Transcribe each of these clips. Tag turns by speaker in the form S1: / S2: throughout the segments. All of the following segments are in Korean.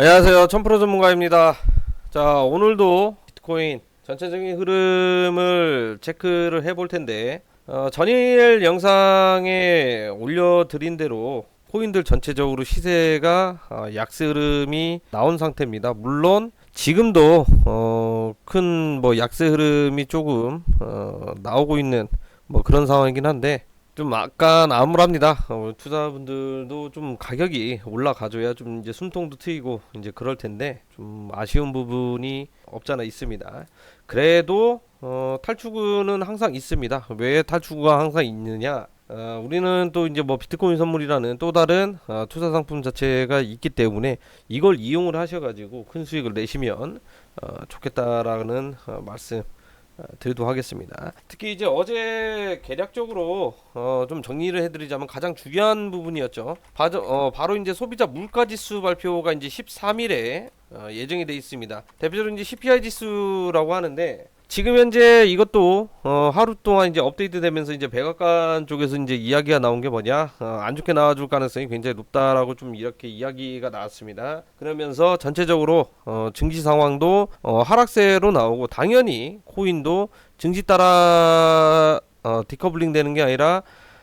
S1: 안녕하세요. 천프로 전문가입니다. 자, 오늘도 비트코인 전체적인 흐름을 체크를 해볼 텐데, 어, 전일 영상에 올려드린 대로 코인들 전체적으로 시세가 어, 약세 흐름이 나온 상태입니다. 물론 지금도 어, 큰 뭐 약세 흐름이 조금 어, 나오고 있는 뭐 그런 상황이긴 한데 좀 약간 암울합니다. 어, 투자분들도 좀 가격이 올라가줘야 좀 이제 숨통도 트이고 이제 그럴 텐데 좀 아쉬운 부분이 없잖아 있습니다. 그래도 어, 탈출구는 항상 있습니다. 왜 탈출구가 항상 있느냐? 어, 우리는 또 이제 뭐 비트코인 선물이라는 또 다른 어, 투자 상품 자체가 있기 때문에 이걸 이용을 하셔가지고 큰 수익을 내시면 어, 좋겠다라는 어, 말씀 어, 드리도록 하겠습니다. 특히 이제 어제 계략적으로 어, 좀 정리를 해드리자면 가장 중요한 부분이었죠. 바저, 어, 바로 이제 소비자 물가 지수 발표가 이제 13일에 어, 예정이 돼 있습니다. 대표적으로 이제 CPI 지수라고 하는데 지금 현재 이것도 어, 하루 동안 이제 업데이트 되면서 이제 백악관 쪽에서 이제 이야기가 나온 게 뭐냐 어, 안 좋게 나와줄 가능성이 굉장히 높다라고 좀 이렇게 이야기가 나왔습니다. 그러면서 전체적으로 어, 증시 상황도 어, 하락세로 나오고 당연히 코인도 증시 따라 어, 디커블링 되는 게 아니라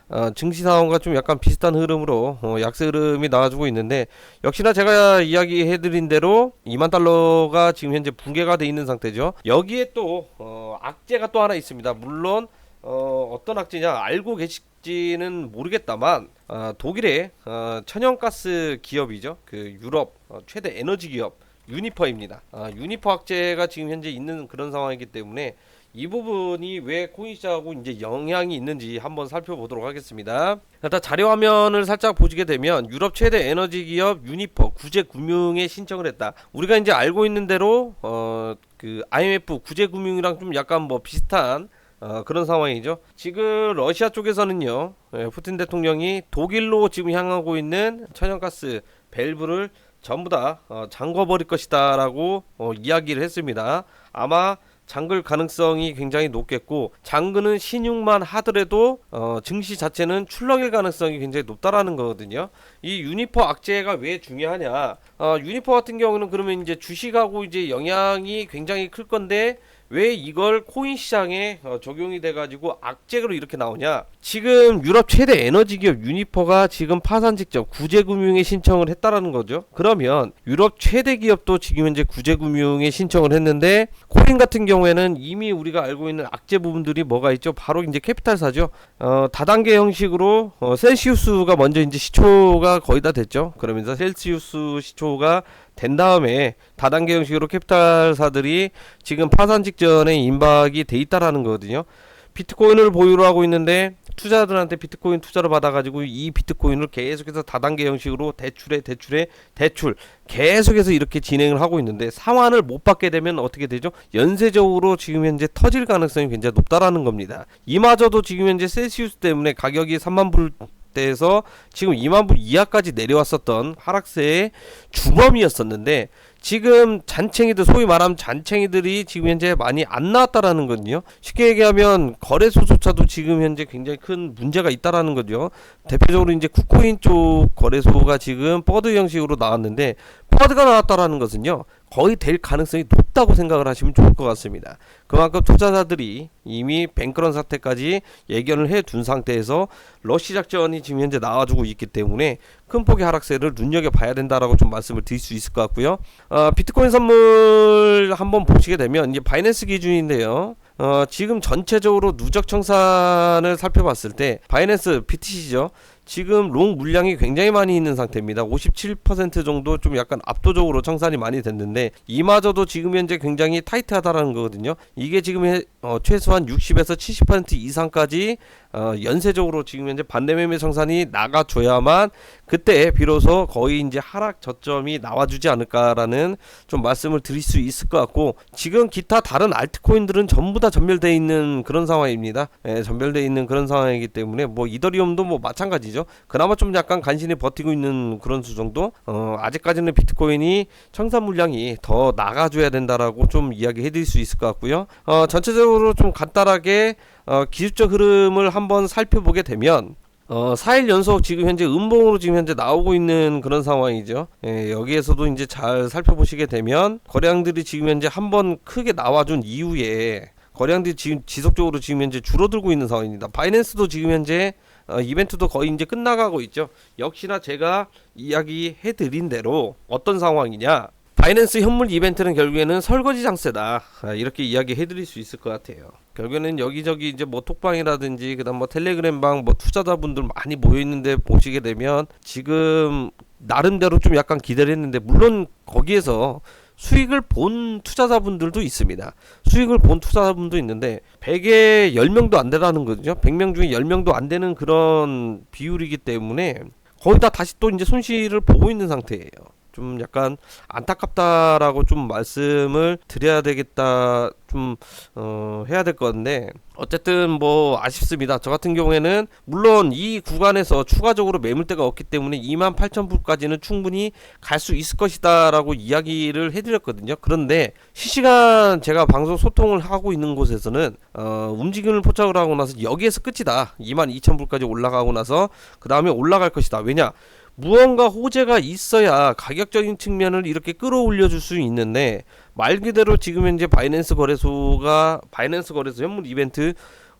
S1: 어, 증시 상황과 좀 약간 비슷한 흐름으로 어, 약세 흐름이 나와주고 있는데 역시나 제가 이야기해드린 대로 2만 달러가 지금 현재 붕괴가 돼 있는 상태죠. 여기에 또 어, 악재가 또 하나 있습니다. 물론 어, 어떤 악재냐 알고 계실지는 모르겠다만 어, 독일의 어, 천연가스 기업이죠. 그 유럽 어, 최대 에너지 기업 유니퍼입니다. 아, 유니퍼 악재가 지금 현재 있는 그런 상황이기 때문에 이 부분이 왜 코인 시장하고 이제 영향이 있는지 한번 살펴보도록 하겠습니다. 일단 자료 화면을 살짝 보시게 되면 유럽 최대 에너지 기업 유니퍼 구제 금융에 신청을 했다. 우리가 이제 알고 있는 대로 어 그 IMF 구제 금융이랑 좀 약간 뭐 비슷한 어, 그런 상황이죠. 지금 러시아 쪽에서는요, 예, 푸틴 대통령이 독일로 지금 향하고 있는 천연가스 밸브를 전부 다 어, 잠궈버릴 것이다라고 어, 이야기를 했습니다. 아마 잠글 가능성이 굉장히 높겠고 잠그는 신용만 하더라도 어, 증시 자체는 출렁일 가능성이 굉장히 높다라는 거거든요. 이 유니퍼 악재가 왜 중요하냐? 어, 유니퍼 같은 경우는 그러면 이제 주식하고 이제 영향이 굉장히 클 건데 왜 이걸 코인 시장에 어, 적용이 돼가지고 악재로 이렇게 나오냐? 지금 유럽 최대 에너지 기업 유니퍼가 지금 파산 직전 구제금융에 신청을 했다라는 거죠. 그러면 유럽 최대 기업도 지금 현재 구제금융에 신청을 했는데 코인 같은 경우에는 이미 우리가 알고 있는 악재 부분들이 뭐가 있죠? 바로 이제 캐피탈사죠. 어, 다단계 형식으로 어, 셀시우스가 먼저 이제 시초가 거의 다 됐죠. 그러면서 셀시우스 시초가 된 다음에 다단계 형식으로 캐피탈사들이 지금 파산 직전에 임박이 돼 있다라는 거거든요. 비트코인을 보유를 하고 있는데 투자자들한테 비트코인 투자를 받아가지고 이 비트코인을 계속해서 다단계 형식으로 대출에 대출에 대출 계속해서 이렇게 진행을 하고 있는데 상환을 못 받게 되면 어떻게 되죠? 연쇄적으로 지금 현재 터질 가능성이 굉장히 높다라는 겁니다. 이마저도 지금 현재 셀시우스 때문에 가격이 3만 불 대에서 지금 2만 불 이하까지 내려왔었던 하락세의 주범이었었는데 지금 잔챙이들 소위 말하면 잔챙이들이 지금 현재 많이 안 나왔다라는 거든요. 쉽게 얘기하면 거래소조차도 지금 현재 굉장히 큰 문제가 있다라는 거죠. 대표적으로 이제 쿠코인 쪽 거래소가 지금 버드 형식으로 나왔는데 버드가 나왔다라는 것은요. 거의 될 가능성이 높 다고 생각을 하시면 좋을 것 같습니다. 그만큼 투자자들이 이미 뱅크런 사태까지 예견을 해 둔 상태에서 러시 작전이 지금 현재 나와주고 있기 때문에 큰 폭의 하락세를 눈여겨 봐야 된다라고 좀 말씀을 드릴 수 있을 것 같고요. 어, 비트코인 선물 한번 보시게 되면 이제 바이낸스 기준인데요. 어, 지금 전체적으로 누적 청산을 살펴봤을 때 바이낸스 BTC죠. 지금 롱 물량이 굉장히 많이 있는 상태입니다. 57% 정도 좀 약간 압도적으로 청산이 많이 됐는데 이마저도 지금 현재 굉장히 타이트하다라는 거거든요. 이게 지금 해, 어, 최소한 60에서 70% 이상까지 어, 연쇄적으로 지금 현재 반대매매 청산이 나가줘야만 그때 비로소 거의 이제 하락 저점이 나와주지 않을까라는 좀 말씀을 드릴 수 있을 것 같고 지금 기타 다른 알트코인들은 전부 다 전멸돼 있는 그런 상황입니다. 예, 전멸돼 있는 그런 상황이기 때문에 뭐 이더리움도 뭐 마찬가지죠. 그나마 좀 약간 간신히 버티고 있는 그런 수 정도. 어, 아직까지는 비트코인이 청산 물량이 더 나가줘야 된다라고 좀 이야기해드릴 수 있을 것 같고요. 어, 전체적으로 좀 간단하게 어, 기술적 흐름을 한번 살펴보게 되면 어, 4일 연속 지금 현재 음봉으로 지금 현재 나오고 있는 그런 상황이죠. 예, 여기에서도 이제 잘 살펴보시게 되면 거래량들이 지금 현재 한번 크게 나와준 이후에 거래량들이 지금 지속적으로 지금 현재 줄어들고 있는 상황입니다. 바이낸스도 지금 현재 어, 이벤트도 거의 이제 끝나가고 있죠. 역시나 제가 이야기해 드린 대로 어떤 상황이냐. 바이낸스 현물 이벤트는 결국에는 설거지 장세다. 아, 이렇게 이야기해 드릴 수 있을 것 같아요. 결국에는 여기저기 이제 뭐 톡방이라든지 그다음 뭐 텔레그램방 뭐 투자자분들 많이 모여 있는데 보시게 되면 지금 나름대로 좀 약간 기대를 했는데 물론 거기에서 수익을 본 투자자분들도 있습니다. 수익을 본 투자자분도 있는데 100에 10명도 안 되라는 거죠. 100명 중에 10명도 안 되는 그런 비율이기 때문에 거의 다 다시 또 이제 손실을 보고 있는 상태예요. 좀 약간 안타깝다라고 좀 말씀을 드려야 되겠다 좀 어, 해야 될것 같은데 어쨌든 뭐 아쉽습니다. 저 같은 경우에는 물론 이 구간에서 추가적으로 매물대가 없기 때문에 28,000불까지는 충분히 갈 수 있을 것이다라고 이야기를 해드렸거든요. 그런데 실시간 제가 방송 소통을 하고 있는 곳에서는 어, 움직임을 포착을 하고 나서 여기에서 끝이다. 22,000불까지 올라가고 나서 그 다음에 올라갈 것이다. 왜냐? 무언가 호재가 있어야 가격적인 측면을 이렇게 끌어올려 줄 수 있는데 말 그대로 지금 현재 바이낸스 거래소가 바이낸스 거래소 현물 이벤트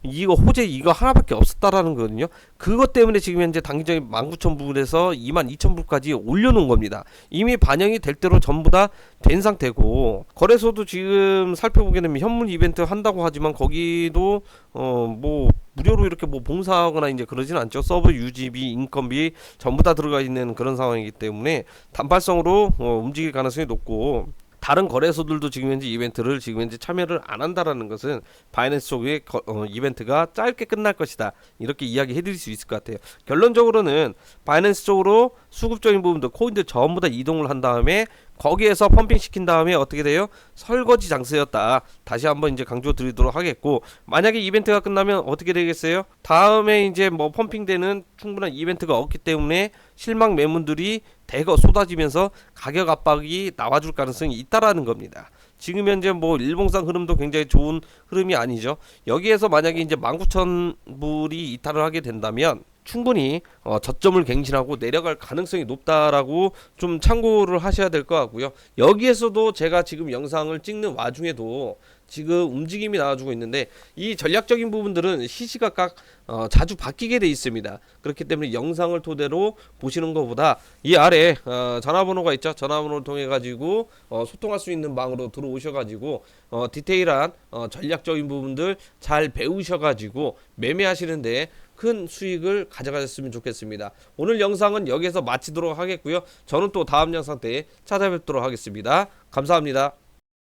S1: 이거 호재 이거 하나밖에 없었다라는 거거든요. 그것 때문에 지금 현재 단기적인 19,000불에서 22,000불까지 올려놓은 겁니다. 이미 반영이 될 대로 전부 다 된 상태고 거래소도 지금 살펴보게 되면 현물 이벤트 한다고 하지만 거기도 어뭐 무료로 이렇게 뭐 봉사하거나 이제 그러진 않죠. 서버 유지비, 인건비 전부 다 들어가 있는 그런 상황이기 때문에 단발성으로 어, 움직일 가능성이 높고 다른 거래소들도 지금 현재 이벤트를 지금 현재 참여를 안 한다라는 것은 바이낸스 쪽의 거- 어, 이벤트가 짧게 끝날 것이다 이렇게 이야기해 드릴 수 있을 것 같아요 결론적으로는 바이낸스 쪽으로 수급적인 부분들 코인들 전부 다 이동을 한 다음에 거기에서 펌핑 시킨 다음에 어떻게 돼요 설거지 장세였다 다시 한번 이제 강조 드리도록 하겠고 만약에 이벤트가 끝나면 어떻게 되겠어요 다음에 이제 뭐 펌핑되는 충분한 이벤트가 없기 때문에 실망 매물들이 대거 쏟아지면서 가격 압박이 나와줄 가능성이 있다라는 겁니다. 지금 현재 뭐 일봉상 흐름도 굉장히 좋은 흐름이 아니죠. 여기에서 만약에 이제 19,000불이 이탈을 하게 된다면 충분히 어, 저점을 갱신하고 내려갈 가능성이 높다라고 좀 참고를 하셔야 될 것 같고요. 여기에서도 제가 지금 영상을 찍는 와중에도 지금 움직임이 나와주고 있는데 이 전략적인 부분들은 시시각각 어, 자주 바뀌게 돼 있습니다. 그렇기 때문에 영상을 토대로 보시는 것보다 이 아래 어, 전화번호가 있죠. 전화번호를 통해 가지고 어, 소통할 수 있는 방으로 들어오셔 가지고 어, 디테일한 어, 전략적인 부분들 잘 배우셔 가지고 매매하시는데 큰 수익을 가져가셨으면 좋겠습니다. 오늘 영상은 여기서 마치도록 하겠고요. 저는 또 다음 영상 때 찾아뵙도록 하겠습니다. 감사합니다.